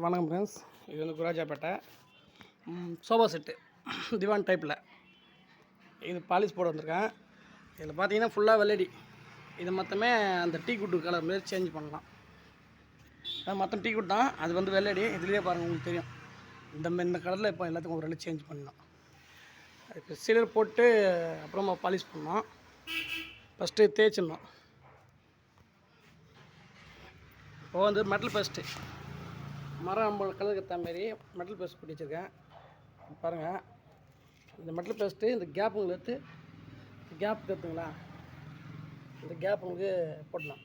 வணக்கம் ஃப்ரெண்ட்ஸ் இது வந்து Gurajapettai. Sofa sofa set divan டைப்பில் இது பாலிஷ் போட வந்திருக்கேன். இதில் பார்த்தீங்கன்னா ஃபுல்லாக வெள்ளடி. இது மொத்தமே அந்த டீ குட்டு கலர் மாதிரி சேஞ்ச் பண்ணலாம். அது மொத்தம் டீ குட் தான். அது வந்து வெள்ளடி. இதுலேயே பாருங்கள் உங்களுக்கு தெரியும். இந்த இந்த கலரில் இப்போ எல்லாத்துக்கும் ஒரு ரெண்டு சேஞ்ச் பண்ணலாம். அதுக்கு சிலர் போட்டு அப்புறமா பாலிஷ் பண்ணோம் ஃபஸ்ட்டு தேய்ச்சிடணும். இப்போ வந்து மெட்டல் ஃபஸ்ட்டு மரம் ஐம்பது கலருக்கு ஏற்ற மாரி மெட்டல் பேஸ்ட் போட்டு வச்சுருக்கேன். பாருங்கள் இந்த மெட்டல் பேஸ்ட்டு இந்த கேப்புங்களை எடுத்து கேப் கற்றுங்களா இந்த கேப் உங்களுக்கு போடலாம்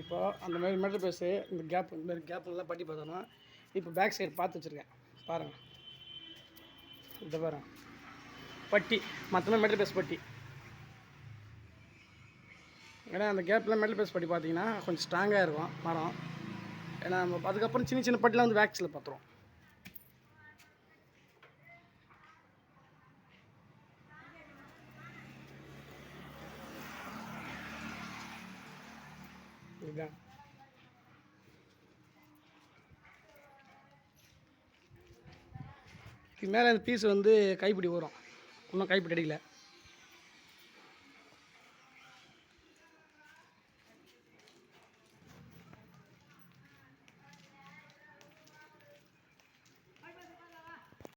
இப்போ அந்த மாதிரி மெட்டல் பேஸு இந்த கேப் இந்த மாதிரி கேப்புங்கெல்லாம் பட்டி பார்த்தோன்னா இப்போ பேக் சைடு பார்த்து வச்சுருக்கேன். பாருங்கள் இந்த பாருங்க. பட்டி. மற்றெல்லாம் மெட்டல் பேஸ் பட்டி. ஏன்னா அந்த கேப்பில் மெட்டல் பேஸ் பட்டி பார்த்தீங்கன்னா கொஞ்சம் ஸ்ட்ராங்காக இருக்கும் மரம். ஏன்னா நம்ம அதுக்கப்புறம் சின்ன சின்ன பட்டிலாம் வந்து வேக்ஸில் பார்த்துருவோம் இதுதான் இதுக்கு மேலே அந்த பீஸ் வந்து கைப்பிடி வரும் இன்னும் கைப்பிடி அடிக்கலை.